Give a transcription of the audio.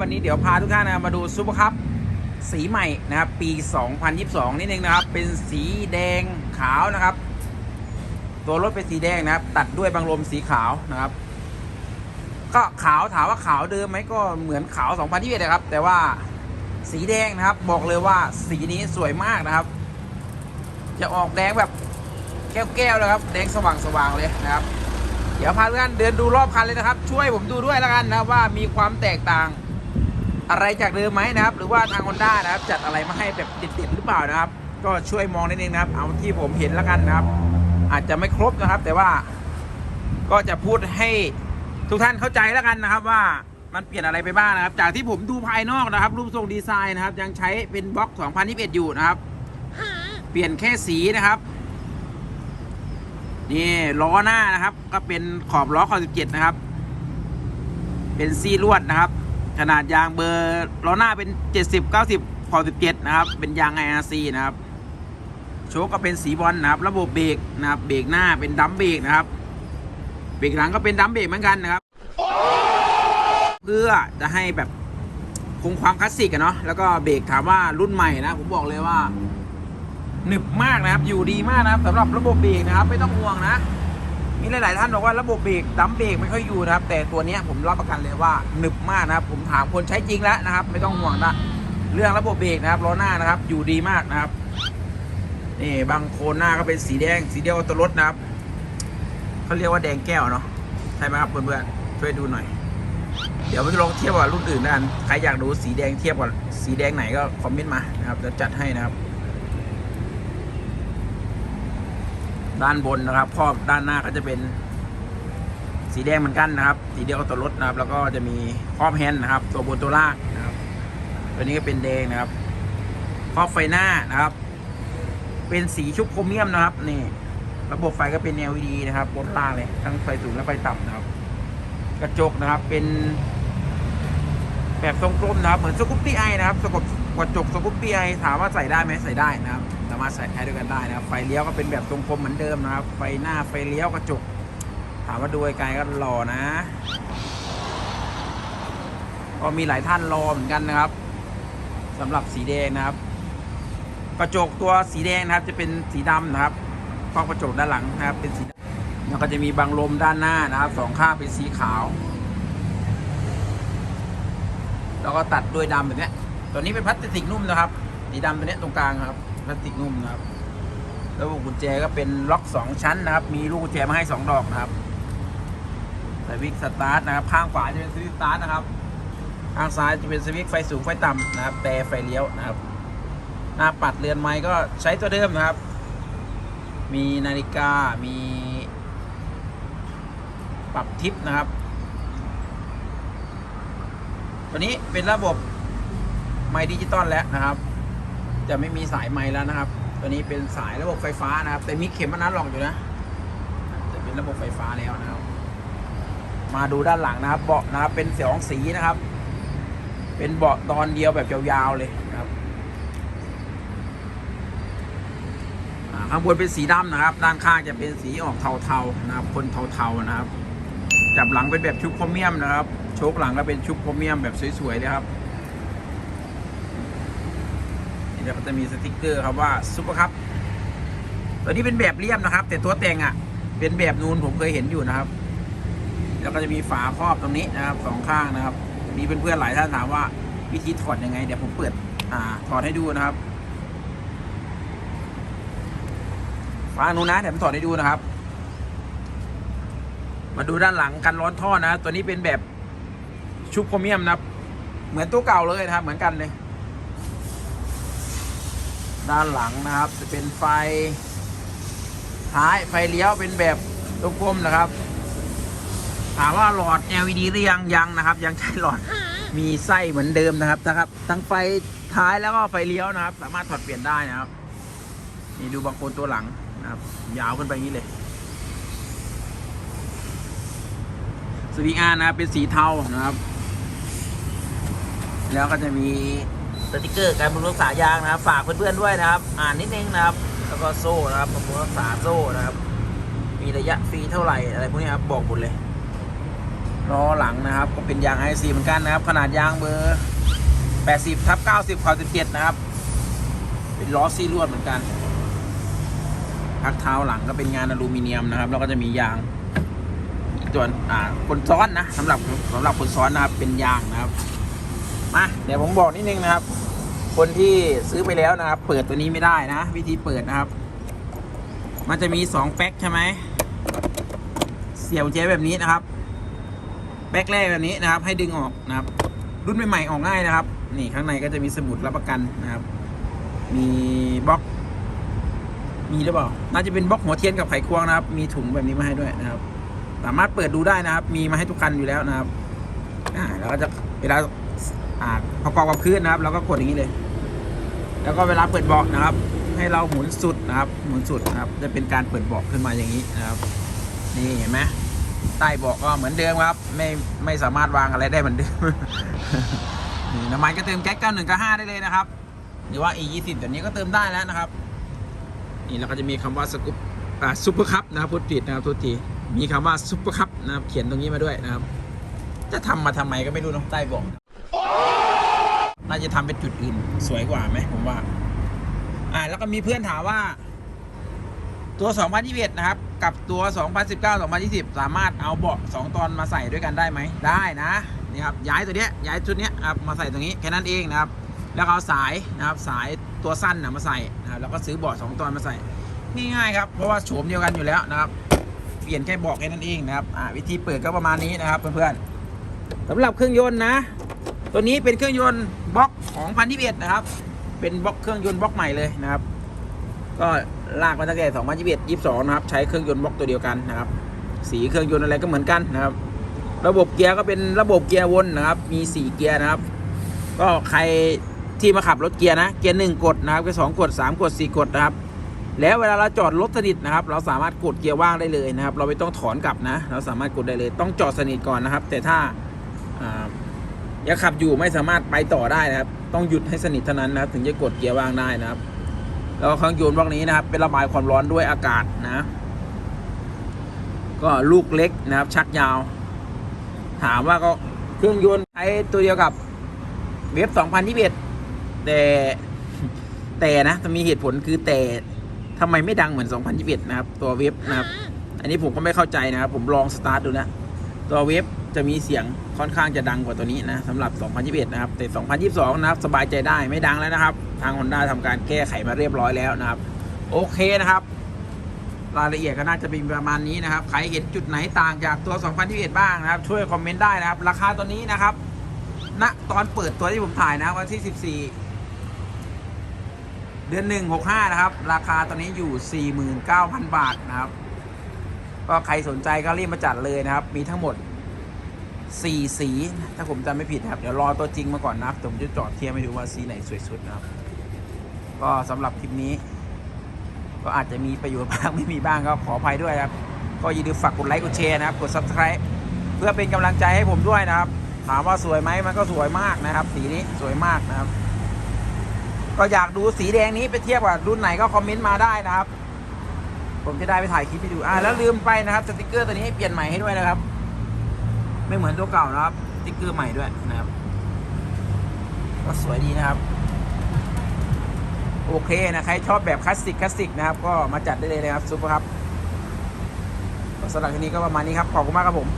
วันนี้เดี๋ยวพาทุกท่านนะมาดูซุปเปอร์คัพสีใหม่นะครับ ปี 2022นิดนึงนะครับ เป็นสีแดงขาวนะครับ ตัวรถเป็นสีแดงนะครับ ตัดด้วยบางลมสีขาวนะครับ ก็ขาวถามว่าขาวเดิมไหมก็เหมือนขาว 2021นะครับ แต่ว่าสีแดงนะครับ บอกเลยว่าสีนี้สวยมากนะครับ จะออกแดงแบบแก้วๆเลยครับ แดงสว่างๆเลยนะครับ เดี๋ยวพาทุกท่านเดินดูรอบคันเลยนะครับ ช่วยผมดูด้วยแล้วกันนะว่ามีความแตกต่าง อะไรจากเดิมไหมนะครับ หรือว่าทาง Honda นะครับ จัดอะไรมาให้แบบเด็ดๆหรือเปล่านะครับ ก็ช่วยมองนิดนึงนะครับ เอาที่ผมเห็นแล้วกันนะครับ อาจจะไม่ครบนะครับ แต่ว่าก็จะพูดให้ทุกท่านเข้าใจแล้วกันนะครับ ว่ามันเปลี่ยนอะไรไปบ้างนะครับ จากที่ผมดูภายนอกนะครับ รูปทรงดีไซน์นะครับ ยังใช้เป็นบล็อก 2021 อยู่นะครับ เปลี่ยนแค่สีนะครับนี่ล้อหน้านะครับ ก็เป็นขอบล้อขอบ17 นะครับ เป็นซี่ลวดนะครับ ขนาดยางเบอร์ล้อหน้าเป็น 70 90ขอบ17 นะครับ เป็นยาง IRC นะครับ โชคก็เป็นสีบอลนะครับ ระบบเบรกนะครับ เบรกหน้าเป็นดัมเบรกนะครับ เบรกหลังก็เป็นดัมเบรกเหมือนกันนะครับ เพื่อจะให้แบบคงความคลาสสิกอะเนาะ แล้วก็เบรกถามว่ารุ่นใหม่นะ ผมบอกเลยว่าหนึบมากนะครับ อยู่ดีมากนะครับสำหรับระบบเบรกนะครับ ไม่ต้องห่วงนะ มีหลาย ๆ ท่านบอกว่าระบบเบรกดัมเบรกไม่ค่อยอยู่นะครับ แต่ตัวนี้ผมรับประกันเลยว่าหนึบมากนะครับ ผมถามคนใช้จริงแล้วนะครับ ไม่ต้องห่วงนะเรื่องระบบเบรกนะครับล้อหน้านะครับ อยู่ดีมากนะครับนี่บางโคนหน้าก็เป็นสีแดง สีเดียวกับตัวรถนะครับเขาเรียกว่าแดงแก้วเนาะใช่ไหมครับเพื่อนๆช่วยดูหน่อย เดี๋ยวไปลองเทียบกับรุ่นอื่นกันใครอยากดูสีแดงเทียบกับสีแดงไหนก็คอมเมนต์มานะครับจะจัดให้นะครับ ด้านบนนะครับครอบด้านหน้าก็จะเป็น สีแดงเหมือนกันนะครับ สีเดียวกับตัวรถนะครับ แล้วก็จะมีครอบแฮนด์นะครับ ตัวบนตัวล่างนะครับ ตัวนี้ก็เป็นแดงนะครับครอบไฟหน้านะครับ เป็นสีชุบโครเมียมนะครับนี่ระบบไฟก็เป็น LED นะครับบนล่างเลยทั้งไฟสูงและไฟต่ำนะครับ กระจกนะครับเป็น แบบทรงกลมนะครับ เหมือนสกูปปี้ไอนะครับสกบกระจกสกูปปี้ไอถามว่าใส่ได้ไหมใส่ได้นะครับ สามารถใส่ใช้ด้วยกันได้นะครับ ไฟเลี้ยวก็เป็นแบบทรงกลมเหมือนเดิมนะครับ ไฟหน้าไฟเลี้ยวกระจก ถามว่าดูไกลก็หล่อนะ ก็มีหลายท่านรอเหมือนกันนะครับสำหรับสีแดงนะครับ กระจกตัวสีแดงนะครับ จะเป็นสีดำนะครับครอกระจกด้านหลังนะครับเป็นสีดำแล้วก็จะมีบังลมด้านหน้านะครับสองข้างเป็นสีขาว แล้วก็ตัดด้วยดำแบบนี้ตัวนี้เป็นพลาสติกนุ่มนะครับ สีดำตัวเนี้ตรงกลางครับ พลาสติกนุ่มนะครับ แล้วกุญแจก็เป็นล็อกสองชั้นนะครับ มีลูกกุญแจมาให้สองดอกนะครับสวิตช์สตาร์ทนะครับ ข้างขวาจะเป็นสวิตช์สตาร์ทนะครับ ข้างซ้ายจะเป็นสวิตช์ไฟสูงไฟต่ำนะครับ แต่ไฟเลี้ยวนะครับ หน้าปัดเรือนไม้ก็ใช้ตัวเดิมนะครับ มีนาฬิกา มี ปรับทิปนะครับ ตัวนี้เป็นระบบไมดิจิตอลแล้วนะครับ จะไม่มีสายไม้แล้วนะครับ ตัวนี้เป็นสายระบบไฟฟ้านะครับ แต่มีเข็มอนัดหลอกอยู่นะจะเป็นระบบไฟฟ้าแล้วนะครับ มาดูด้านหลังนะครับ เบาะนะครับเป็นสองสีนะครับ เป็นเบาะตอนเดียวแบบยาวๆเลยนะครับข้างบนเป็นสีดำนะครับ ด้านข้างจะเป็นสีออกเทาๆนะครับ คนเทาๆนะครับ จับหลังเป็นแบบชุบโครเมียมนะครับ โชคหลังก็เป็นชุบโครเมียมแบบสวยๆเลยครับ ดี๋ยวก็จะมีสติกเกอร์ครับว่าซุปเปอร์คัพตัวนี้เป็นแบบเรียบนะครับ แต่ตัวแต่งอะ เป็นแบบนูนผมเคยเห็นอยู่นะครับ แล้วก็จะมีฝาครอบตรงนี้นะครับสองข้างนะครับ มีเพื่อนๆหลายท่านถามว่าวิธีถอดยังไง เดี๋ยวผมเปิดอ่าถอดให้ดูนะครับฝานูนนะเดี๋ยวผมถอดให้ดูนะครับ มาดูด้านหลังกันร้อนท่อนะ ตัวนี้เป็นแบบชุบโครเมียมนะครับ เหมือนตัวเก่าเลยนะครับ เหมือนกันเลย ด้านหลังนะครับ จะเป็นไฟท้ายไฟเลี้ยวเป็นแบบตัวกลมนะครับ ถามว่าหลอด LED หรือยังยังนะครับ ยังใช้หลอดมีไส้เหมือนเดิมนะครับนะครับ ทั้งไฟท้ายแล้วก็ไฟเลี้ยวนะครับ สามารถถอดเปลี่ยนได้นะครับ นี่ดูบางคนตัวหลังนะครับ ยาวขึ้นไปอย่างนี้เลยสวิงอาร์นะครับเป็นสีเทานะครับ แล้วก็จะมี สติกเกอร์การบำรุงรักษายางนะครับ ฝากเพื่อนๆด้วยนะครับ อ่านนิดนึงนะครับ แล้วก็โซ่นะครับบำรุงรักษาโซ่นะครับ มีระยะฟรีเท่าไหร่อะไรพวกนี้ครับบอกหมดเลยล้อหลังนะครับ ก็เป็นยางไอซีเหมือนกันนะครับ ขนาดยางเบอร์ 80ทับ90ขอ17นะครับ เป็นล้อซีลวดเหมือนกันพักเท้าหลังก็เป็นงานอลูมิเนียมนะครับ แล้วก็จะมียางอีกตัวอ่าคนซ้อนนะสำหรับสำหรับคนซ้อนนะครับเป็นยางนะครับ มาเดี๋ยวผมบอกนิดนึงนะครับ คนที่ซื้อไปแล้วนะครับ เปิดตัวนี้ไม่ได้นะ วิธีเปิดนะครับ มันจะมีสองแป๊กใช่ไหมเสียบกุญแจแบบนี้นะครับ แป๊กแรกแบบนี้นะครับ ให้ดึงออกนะครับ รุ่นใหม่ๆออกง่ายนะครับ นี่ข้างในก็จะมีสมุดรับประกันนะครับ มีบล็อก มีหรือเปล่าน่าจะเป็นบล็อกหัวเทียนกับไขควงนะครับ มีถุงแบบนี้มาให้ด้วยนะครับ สามารถเปิดดูได้นะครับ มีมาให้ทุกคันอยู่แล้วนะครับอ่าแล้วก็จะเวลา อ่าประกอบกับพื้นนะครับเราก็กดอย่างนี้เลย แล้วก็เวลาเปิดเบาะนะครับ ให้เราหมุนสุดนะครับ หมุนสุดนะครับ จะเป็นการเปิดเบาะขึ้นมาอย่างนี้นะครับ นี่เห็นไหมใต้เบาะก็เหมือนเดิมครับ ไม่ไม่สามารถวางอะไรได้เหมือนเดิมนี่น้ำมันก็เติมแก๊ส91กับ5ได้เลยนะครับ หรือว่า E20 แบบนี้ก็เติมได้แล้วนะครับ นี่แล้วก็จะมีคำว่าสกุปอ่าซุปเปอร์คัพนะครับพูดผิดนะครับทุกทีมีคำว่าซุปเปอร์คัพนะครับเขียนตรงนี้มาด้วยนะครับ จะทำมาทำไมก็ไม่รู้นะใต้เบาะ น่าจะทำเป็นจุดอื่น สวยกว่าไหมผมว่า อ่า แล้วก็มีเพื่อนถามว่า ตัว 2021 นะครับ กับตัว 2019 2020 สามารถเอาเบาะ2ตอนมาใส่ด้วยกันได้ไหม ได้นะนี่ครับย้ายตัวเนี้ยย้ายชุดเนี้ยครับมาใส่ตรงนี้แค่นั้นเองนะครับ แล้วเอาสายนะครับสายตัวสั้นนะมาใส่นะครับแล้วก็ซื้อเบาะ2ตอนมาใส่ง่ายๆครับเพราะว่าโฉมเดียวกันอยู่แล้วนะครับเปลี่ยนแค่เบาะแค่นั้นเองนะครับอ่าวิธีเปิดก็ประมาณนี้นะครับเพื่อนๆสำหรับเครื่องยนต์นะ ตัวนี้เป็นเครื่องยนต์บล็อกของพันที่เอ็ดนะครับ เป็นบล็อกเครื่องยนต์บล็อกใหม่เลยนะครับ ก็ลากมาตั้งแต่2021 22นะครับ ใช้เครื่องยนต์บล็อกตัวเดียวกันนะครับ สีเครื่องยนต์อะไรก็เหมือนกันนะครับ ระบบเกียร์ก็เป็นระบบเกียร์วนนะครับ มี4เกียร์นะครับ ก็ใครที่มาขับรถเกียร์นะ เกียร์หนึ่งกดนะครับเก็สองกด3กด4กดนะครับ แล้วเวลาเราจอดรถสนิทนะครับ เราสามารถกดเกียร์ว่างได้เลยนะครับ เราไม่ต้องถอนกลับนะ เราสามารถกดได้เลย ต้องจอดสนิทก่อนนะครับ แต่ถ้า ยังขับอยู่ไม่สามารถไปต่อได้นะครับ ต้องหยุดให้สนิทเท่านั้นนะครับ ถึงจะกดเกียร์ว่างได้นะครับ แล้วเครื่องยนต์พวกนี้นะครับ เป็นระบายความร้อนด้วยอากาศนะ ก็ลูกเล็กนะครับ ชักยาว ถามว่าก็เครื่องยนต์ใช้ตัวเดียวกับเวฟ2021แต่แต่นะจะมีเหตุผลคือแต่ทำไมไม่ดังเหมือน 2021 นะครับ ตัวเวฟนะครับ อันนี้ผมก็ไม่เข้าใจนะครับ ผมลองสตาร์ทดูนะ ตัวเวฟ จะมีเสียงค่อนข้างจะดังกว่าตัวนี้นะสำหรับ 2021 นะครับ แต่ 2022 นะครับ สบายใจได้ไม่ดังแล้วนะครับ ทาง Honda ทำการแก้ไขมาเรียบร้อยแล้วนะครับ โอเคนะครับ รายละเอียดก็น่าจะเป็นประมาณนี้นะครับ ใครเห็นจุดไหนต่างจากตัว 2021 บ้างนะครับ ช่วยคอมเมนต์ได้นะครับ ราคาตัวนี้นะครับณตอนเปิดตัวที่ผมถ่ายนะวันที่ 14เดือน1 65นะครับ ราคาตอนนี้อยู่49,000บาทนะครับ ก็ใครสนใจก็รีบมาจัดเลยนะครับ มีทั้งหมด 4สี ถ้าผมจำไม่ผิดนะครับ เดี๋ยวรอตัวจริงมาก่อนนะครับผมจะจอดเทียบให้ดูว่าสีไหนสวยสุดนะครับ ก็สำหรับคลิปนี้ ก็อาจจะมีประโยชน์บ้างไม่มีบ้างก็ขออภัยด้วยครับ ก็อย่าลืมฝากกดไลค์กดแชร์นะครับ กด subscribe เพื่อเป็นกำลังใจให้ผมด้วยนะครับ ถามว่าสวยไหมมันก็สวยมากนะครับ สีนี้สวยมากนะครับ ก็อยากดูสีแดงนี้ไปเทียบกับรุ่นไหนก็คอมเมนต์มาได้นะครับ ผมจะได้ไปถ่ายคลิปให้ดูอ่าแล้วลืมไปนะครับสติกเกอร์ตัวนี้ให้เปลี่ยนใหม่ให้ด้วยนะครับ ไม่เหมือนตัวเก่านะครับติ๊กเกอร์ใหม่ด้วยนะครับ ก็สวยดีนะครับ โอเคนะใครชอบแบบคลาสสิกคลาสสิกนะครับ ก็มาจัดได้เลยนะครับซุปเปอร์ครับสำหรับทีนี้ก็ประมาณนี้ครับ ขอบคุณมากครับผม